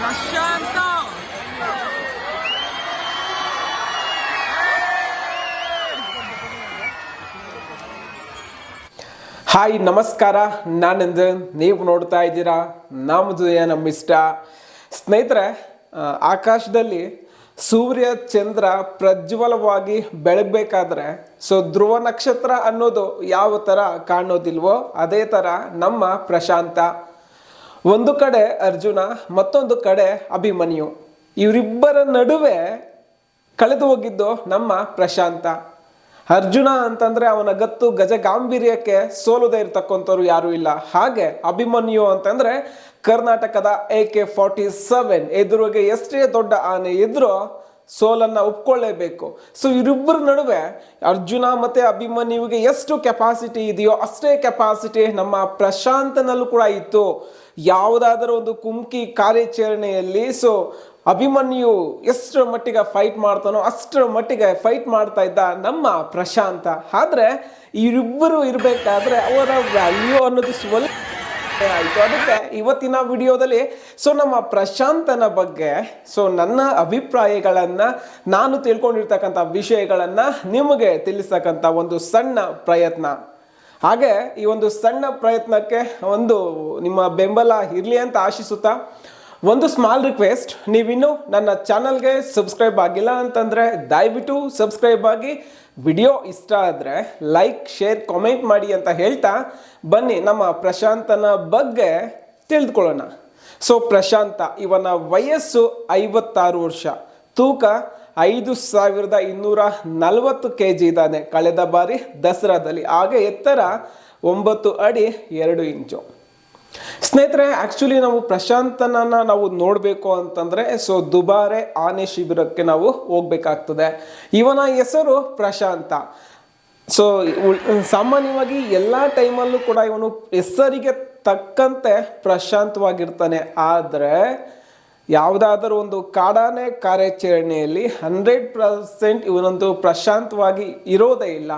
Hi ನಮಸ್ಕಾರ ನಾನಂದನ್ ನೀವು ನೋಡ್ತಾ ಇದ್ದೀರಾ ನಮ್ಮದು ನಮ್ಮ ಇಷ್ಟ ಸ್ನೇಹಿತರೆ ಆಕಾಶದಲ್ಲಿ ಸೂರ್ಯ ಚಂದ್ರ ಪ್ರಜ್ವಲವಾಗಿ ಬೆಳಗಬೇಕಾದ್ರೆ, ಸೊ ಧ್ರುವ ನಕ್ಷತ್ರ ಅನ್ನೋದು ಯಾವ ಥರ ಕಾಣೋದಿಲ್ವೋ, ಅದೇ ಥರ ನಮ್ಮ ಪ್ರಶಾಂತ. ಒಂದು ಕಡೆ ಅರ್ಜುನ, ಮತ್ತೊಂದು ಕಡೆ ಅಭಿಮನ್ಯು. ಇವರಿಬ್ಬರ ನಡುವೆ ಕಳೆದು ಹೋಗಿದ್ದು ನಮ್ಮ ಪ್ರಶಾಂತ. ಅರ್ಜುನ ಅಂತಂದ್ರೆ ಅವನ ಗತ್ತು ಗಜ ಗಾಂಭೀರ್ಯಕ್ಕೆ ಸೋಲುದೇ ಇರ್ತಕ್ಕಂಥವ್ರು ಯಾರು ಇಲ್ಲ. ಹಾಗೆ ಅಭಿಮನ್ಯು ಅಂತಂದ್ರೆ ಕರ್ನಾಟಕದ ಎ ಕೆ ಫಾರ್ಟಿ ಸೆವೆನ್ ಎದುರಿಗೆ ಎಷ್ಟೇ ದೊಡ್ಡ ಆನೆ ಇದ್ರೂ ಸೋಲನ್ನ ಒಪ್ಕೊಳ್ಳೇಬೇಕು. ಸೊ ಇವರಿಬ್ಬರ ನಡುವೆ ಅರ್ಜುನ ಮತ್ತೆ ಅಭಿಮನ್ಯುವಿಗೆ ಎಷ್ಟು ಕೆಪಾಸಿಟಿ ಇದೆಯೋ ಅಷ್ಟೇ ಕೆಪಾಸಿಟಿ ನಮ್ಮ ಪ್ರಶಾಂತನಲ್ಲೂ ಕೂಡ ಇತ್ತು. ಯಾವುದಾದರೂ ಒಂದು ಕುಮ್ಕಿ ಕಾರ್ಯಾಚರಣೆಯಲ್ಲಿ, ಸೊ ಅಭಿಮನ್ಯು ಎಷ್ಟರ ಮಟ್ಟಿಗೆ ಫೈಟ್ ಮಾಡ್ತಾನೋ ಅಷ್ಟರ ಮಟ್ಟಿಗೆ ಫೈಟ್ ಮಾಡ್ತಾ ಇದ್ದ ನಮ್ಮ ಪ್ರಶಾಂತ. ಆದರೆ ಇವರಿಬ್ಬರು ಇರಬೇಕಾದ್ರೆ ಅವರ ವ್ಯಾಲ್ಯೂ ಅನ್ನೋದು ಸ್ವಲ್ಪ ಆಯಿತು. ಅದಕ್ಕೆ ಇವತ್ತಿನ ವಿಡಿಯೋದಲ್ಲಿ, ಸೊ ನಮ್ಮ ಪ್ರಶಾಂತನ ಬಗ್ಗೆ, ಸೊ ನನ್ನ ಅಭಿಪ್ರಾಯಗಳನ್ನು, ನಾನು ತಿಳ್ಕೊಂಡಿರ್ತಕ್ಕಂಥ ವಿಷಯಗಳನ್ನು ನಿಮಗೆ ತಿಳಿಸ್ತಕ್ಕಂಥ ಒಂದು ಸಣ್ಣ ಪ್ರಯತ್ನ. ಹಾಗೆ ಈ ಒಂದು ಸಣ್ಣ ಪ್ರಯತ್ನಕ್ಕೆ ಒಂದು ನಿಮ್ಮ ಬೆಂಬಲ ಇರಲಿ ಅಂತ ಆಶಿಸುತ್ತಾ, ಒಂದು ಸ್ಮಾಲ್ ರಿಕ್ವೆಸ್ಟ್ ನೀವಿನ್ನು ನನ್ನ ಚಾನಲ್ಗೆ ಸಬ್ಸ್ಕ್ರೈಬ್ ಆಗಿಲ್ಲ ಅಂತಂದರೆ ದಯವಿಟ್ಟು ಸಬ್ಸ್ಕ್ರೈಬ್ ಆಗಿ. ವಿಡಿಯೋ ಇಷ್ಟ ಆದರೆ ಲೈಕ್ ಶೇರ್ ಕಾಮೆಂಟ್ ಮಾಡಿ ಅಂತ ಹೇಳ್ತಾ, ಬನ್ನಿ ನಮ್ಮ ಪ್ರಶಾಂತನ ಬಗ್ಗೆ ತಿಳಿದುಕೊಳ್ಳೋಣ ಸೊ ಪ್ರಶಾಂತ, ಇವನ ವಯಸ್ಸು ಐವತ್ತಾರು ವರ್ಷ. ತೂಕ ಐದು ಸಾವಿರದ ಇನ್ನೂರ ನಲವತ್ತು ಕೆ ಜಿ ಇದ್ದಾನೆ. ಕಳೆದ ಬಾರಿ ದಸರಾದಲ್ಲಿ. ಹಾಗೆ ಎತ್ತರ ಒಂಬತ್ತು ಅಡಿ ಎರಡು ಇಂಚು. ಸ್ನೇಹಿತರೆ ಆಕ್ಚುಲಿ ನಾವು ಪ್ರಶಾಂತನನ್ನ ನಾವು ನೋಡಬೇಕು ಅಂತಂದ್ರೆ ಸೊ ದುಬಾರೆ ಆನೆ ಶಿಬಿರಕ್ಕೆ ನಾವು ಹೋಗ್ಬೇಕಾಗ್ತದೆ. ಇವನ ಹೆಸರು ಪ್ರಶಾಂತ. ಸೊ ಸಾಮಾನ್ಯವಾಗಿ ಎಲ್ಲ ಟೈಮಲ್ಲೂ ಕೂಡ ಇವನು ಹೆಸರಿಗೆ ತಕ್ಕಂತೆ ಪ್ರಶಾಂತವಾಗಿರ್ತಾನೆ. ಆದರೆ ಯಾವುದಾದರೂ ಒಂದು ಕಾಡಾನೆ ಕಾರ್ಯಾಚರಣೆಯಲ್ಲಿ ಹಂಡ್ರೆಡ್ ಪರ್ಸೆಂಟ್ ಇವನೊಂದು ಪ್ರಶಾಂತವಾಗಿ ಇರೋದೇ ಇಲ್ಲ.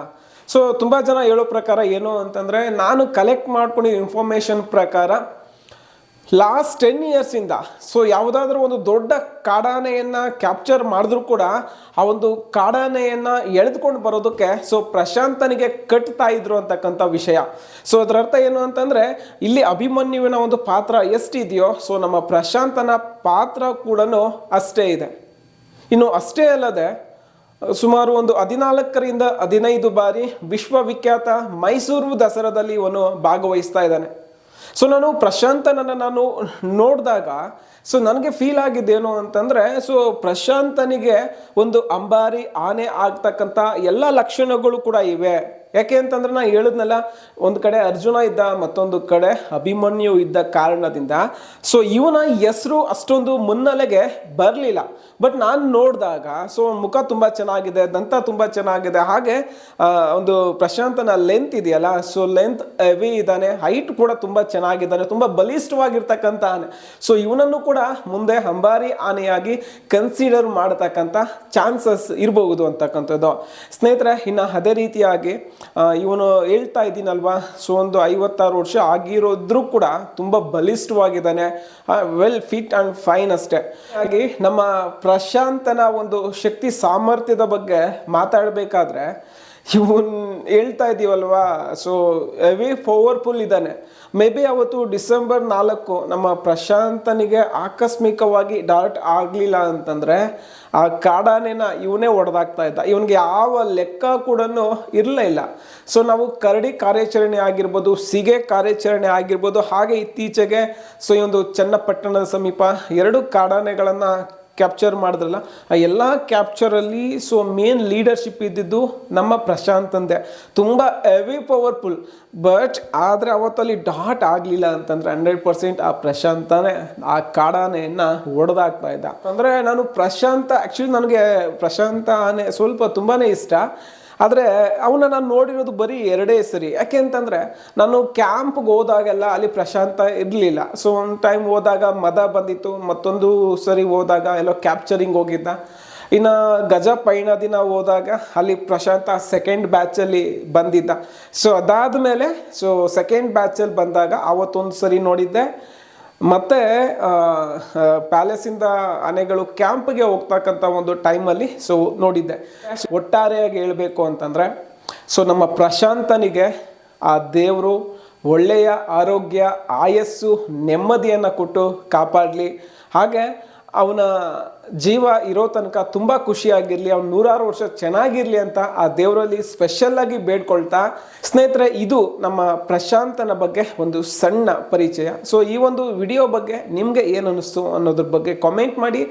ಸೊ ತುಂಬ ಜನ ಹೇಳೋ ಪ್ರಕಾರ ಏನು ಅಂತಂದರೆ, ನಾನು ಕಲೆಕ್ಟ್ ಮಾಡ್ಕೊಂಡಿರೋ ಇನ್ಫಾರ್ಮೇಷನ್ ಪ್ರಕಾರ ಲಾಸ್ಟ್ ಟೆನ್ ಇಯರ್ಸಿಂದ ಸೊ ಯಾವುದಾದ್ರೂ ಒಂದು ದೊಡ್ಡ ಕಾಡಾನೆಯನ್ನು ಕ್ಯಾಪ್ಚರ್ ಮಾಡಿದ್ರು ಕೂಡ, ಆ ಒಂದು ಕಾಡಾನೆಯನ್ನು ಎಳೆದುಕೊಂಡು ಬರೋದಕ್ಕೆ ಸೊ ಪ್ರಶಾಂತನಿಗೆ ಕಟ್ತಾ ಇದ್ರು ಅಂತಕ್ಕಂಥ ವಿಷಯ. ಸೊ ಅದರ ಅರ್ಥ ಏನು ಅಂತಂದರೆ, ಇಲ್ಲಿ ಅಭಿಮನ್ಯುವಿನ ಒಂದು ಪಾತ್ರ ಎಷ್ಟಿದೆಯೋ ಸೊ ನಮ್ಮ ಪ್ರಶಾಂತನ ಪಾತ್ರ ಕೂಡ ಅಷ್ಟೇ ಇದೆ. ಇನ್ನು ಅಷ್ಟೇ ಅಲ್ಲದೆ, ಸುಮಾರು ಒಂದು ಹದಿನಾಲ್ಕರಿಂದ ಹದಿನೈದು ಬಾರಿ ವಿಶ್ವವಿಖ್ಯಾತ ಮೈಸೂರು ದಸರಾದಲ್ಲಿ ಇವನು ಭಾಗವಹಿಸ್ತಾ ಇದ್ದಾನೆ. ಸೊ ನಾನು ಪ್ರಶಾಂತನನ್ನು ನಾನು ನೋಡಿದಾಗ ಸೊ ನನಗೆ ಫೀಲ್ ಆಗಿದ್ದೇನು ಅಂತಂದರೆ ಸೊ ಪ್ರಶಾಂತನಿಗೆ ಒಂದು ಅಂಬಾರಿ ಆನೆ ಆಗ್ತಕ್ಕಂಥ ಎಲ್ಲ ಲಕ್ಷಣಗಳು ಕೂಡ ಇವೆ. ಯಾಕೆ ಅಂತಂದ್ರೆ ನಾ ಹೇಳಿದ್ನಲ್ಲ ಒಂದು ಕಡೆ ಅರ್ಜುನ ಇದ್ದ, ಮತ್ತೊಂದು ಕಡೆ ಅಭಿಮನ್ಯು ಇದ್ದ ಕಾರಣದಿಂದ. ಸೊ ಇವನ ಹೆಸರು ಅಷ್ಟೊಂದು ಮುನ್ನೆಲೆಗೆ ಬರಲಿಲ್ಲ. ಬಟ್ ನಾನು ನೋಡಿದಾಗ ಸೊ ಮುಖ ತುಂಬ ಚೆನ್ನಾಗಿದೆ, ದಂತ ತುಂಬ ಚೆನ್ನಾಗಿದೆ. ಹಾಗೆ ಒಂದು ಪ್ರಶಾಂತನ ಲೆಂತ್ ಇದೆಯಲ್ಲ ಸೊ ಲೆಂತ್ ಹೆವಿ ಇದ್ದಾನೆ ಹೈಟ್ ಕೂಡ ತುಂಬ ಚೆನ್ನಾಗಿದ್ದಾನೆ, ತುಂಬ ಬಲಿಷ್ಠವಾಗಿರ್ತಕ್ಕಂಥ ಆನೆ ಸೊ ಇವನನ್ನು ಕೂಡ ಮುಂದೆ ಅಂಬಾರಿ ಆನೆಯಾಗಿ ಕನ್ಸಿಡರ್ ಮಾಡತಕ್ಕಂಥ ಚಾನ್ಸಸ್ ಇರಬಹುದು ಅಂತಕ್ಕಂಥದ್ದು. ಸ್ನೇಹಿತರೆ, ಇನ್ನು ಅದೇ ರೀತಿಯಾಗಿ ಇವನು ಹೇಳ್ತಾ ಇದ್ದೀನಲ್ವಾ? ಸೊ ಒಂದು ಐವತ್ತಾರು ವರ್ಷ ಆಗಿರೋದ್ರೂ ಕೂಡ ತುಂಬ ಬಲಿಷ್ಠವಾಗಿದ್ದಾನೆ. ವೆಲ್ ಫಿಟ್ ಆ್ಯಂಡ್ ಫೈನ್ ಅಷ್ಟೇ. ಹಾಗಾಗಿ ನಮ್ಮ ಪ್ರಶಾಂತನ ಒಂದು ಶಕ್ತಿ ಸಾಮರ್ಥ್ಯದ ಬಗ್ಗೆ ಮಾತಾಡಬೇಕಾದ್ರೆ ಇವನ್ ಹೇಳ್ತಾ ಇದ್ದೀವಲ್ವಾ ಸೊ ಹೆವಿ ಪವರ್ಫುಲ್ ಇದ್ದಾನೆ. ಮೇ ಬಿ ಅವತ್ತು ಡಿಸೆಂಬರ್ ನಾಲ್ಕು ನಮ್ಮ ಪ್ರಶಾಂತನಿಗೆ ಆಕಸ್ಮಿಕವಾಗಿ ಡಾರ್ಟ್ ಆಗಲಿಲ್ಲ ಅಂತಂದರೆ ಆ ಕಾಡಾನೆನ ಇವನೇ ಹೊಡೆದಾಗ್ತಾ ಇದ್ದ. ಇವನಿಗೆ ಯಾವ ಲೆಕ್ಕ ಕೂಡ ಇರಲೇ ಇಲ್ಲ. ಸೊ ನಾವು ಕರಡಿ ಕಾರ್ಯಾಚರಣೆ ಆಗಿರ್ಬೋದು, ಸಿಗೆ ಕಾರ್ಯಾಚರಣೆ ಆಗಿರ್ಬೋದು, ಹಾಗೆ ಇತ್ತೀಚೆಗೆ ಸೊ ಈ ಒಂದು ಚನ್ನಪಟ್ಟಣದ ಸಮೀಪ ಎರಡು ಕಾಡಾನೆಗಳನ್ನು ಕ್ಯಾಪ್ಚರ್ ಮಾಡಿದ್ರಲ್ಲ, ಆ ಎಲ್ಲ ಕ್ಯಾಪ್ಚರಲ್ಲಿ ಸೊ ಮೇನ್ ಲೀಡರ್ಶಿಪ್ ಇದ್ದಿದ್ದು ನಮ್ಮ ಪ್ರಶಾಂತ್ ಅಂದೆ. ತುಂಬ ಹೆವಿ ಪವರ್ಫುಲ್ ಬಟ್ ಆದರೆ ಅವತ್ತಲ್ಲಿ ಡಾಟ್ ಆಗಲಿಲ್ಲ ಅಂತಂದರೆ ಹಂಡ್ರೆಡ್ ಪರ್ಸೆಂಟ್ ಆ ಪ್ರಶಾಂತನೇ ಆ ಕಾಡಾನೆಯನ್ನು ಹೊಡೆದಾಗ್ತಾ ಇದ್ದ. ಅಂದರೆ ನಾನು ಪ್ರಶಾಂತ ಆ್ಯಕ್ಚುಲಿ ನನಗೆ ಪ್ರಶಾಂತ ಆನೆ ಸ್ವಲ್ಪ ತುಂಬಾ ಇಷ್ಟ. ಆದರೆ ಅವನ್ನ ನಾನು ನೋಡಿರೋದು ಬರೀ ಎರಡೇ ಸರಿ. ಯಾಕೆ ಅಂತಂದರೆ ನಾನು ಕ್ಯಾಂಪ್ಗೆ ಹೋದಾಗೆಲ್ಲ ಅಲ್ಲಿ ಪ್ರಶಾಂತ ಇರಲಿಲ್ಲ. ಸೊ ಒಂದು ಟೈಮ್ ಹೋದಾಗ ಮದ ಬಂದಿತ್ತು, ಮತ್ತೊಂದು ಸರಿ ಹೋದಾಗ ಎಲ್ಲೋ ಕ್ಯಾಪ್ಚರಿಂಗ್ ಹೋಗಿದ್ದ ಇನ್ನು ಗಜ ಪಯಣ ದಿನ ಹೋದಾಗ ಅಲ್ಲಿ ಪ್ರಶಾಂತ ಸೆಕೆಂಡ್ ಬ್ಯಾಚಲ್ಲಿ ಬಂದಿದ್ದ. ಸೊ ಅದಾದ ಮೇಲೆ ಸೊ ಸೆಕೆಂಡ್ ಬ್ಯಾಚಲ್ಲಿ ಬಂದಾಗ ಆವತ್ತೊಂದು ಸರಿ ನೋಡಿದ್ದೆ. ಮತ್ತೆ ಪ್ಯಾಲೇಸಿಂದ ಆನೆಗಳು ಕ್ಯಾಂಪ್ಗೆ ಹೋಗ್ತಕ್ಕಂಥ ಒಂದು ಟೈಮಲ್ಲಿ ಸೊ ನೋಡಿದ್ದೆ. ಒಟ್ಟಾರೆಯಾಗಿ ಹೇಳಬೇಕು ಅಂತಂದರೆ ಸೊ ನಮ್ಮ ಪ್ರಶಾಂತನಿಗೆ ಆ ದೇವರು ಒಳ್ಳೆಯ ಆರೋಗ್ಯ, ಆಯಸ್ಸು, ನೆಮ್ಮದಿಯನ್ನು ಕೊಟ್ಟು ಕಾಪಾಡಲಿ. ಹಾಗೆ ಅವನ ಜೀವ ಇರೋ ತನಕ ತುಂಬ ಖುಷಿಯಾಗಿರಲಿ, ಅವ್ನು ನೂರಾರು ವರ್ಷ ಚೆನ್ನಾಗಿರಲಿ ಅಂತ ಆ ದೇವರಲ್ಲಿ ಸ್ಪೆಷಲ್ಲಾಗಿ ಬೇಡ್ಕೊಳ್ತಾ, ಸ್ನೇಹಿತರೆ, ಇದು ನಮ್ಮ ಪ್ರಶಾಂತನ ಬಗ್ಗೆ ಒಂದು ಸಣ್ಣ ಪರಿಚಯ. ಸೊ ಈ ಒಂದು ವಿಡಿಯೋ ಬಗ್ಗೆ ನಿಮಗೆ ಏನು ಅನ್ನಿಸ್ತು ಅನ್ನೋದ್ರ ಬಗ್ಗೆ ಕಾಮೆಂಟ್ ಮಾಡಿ.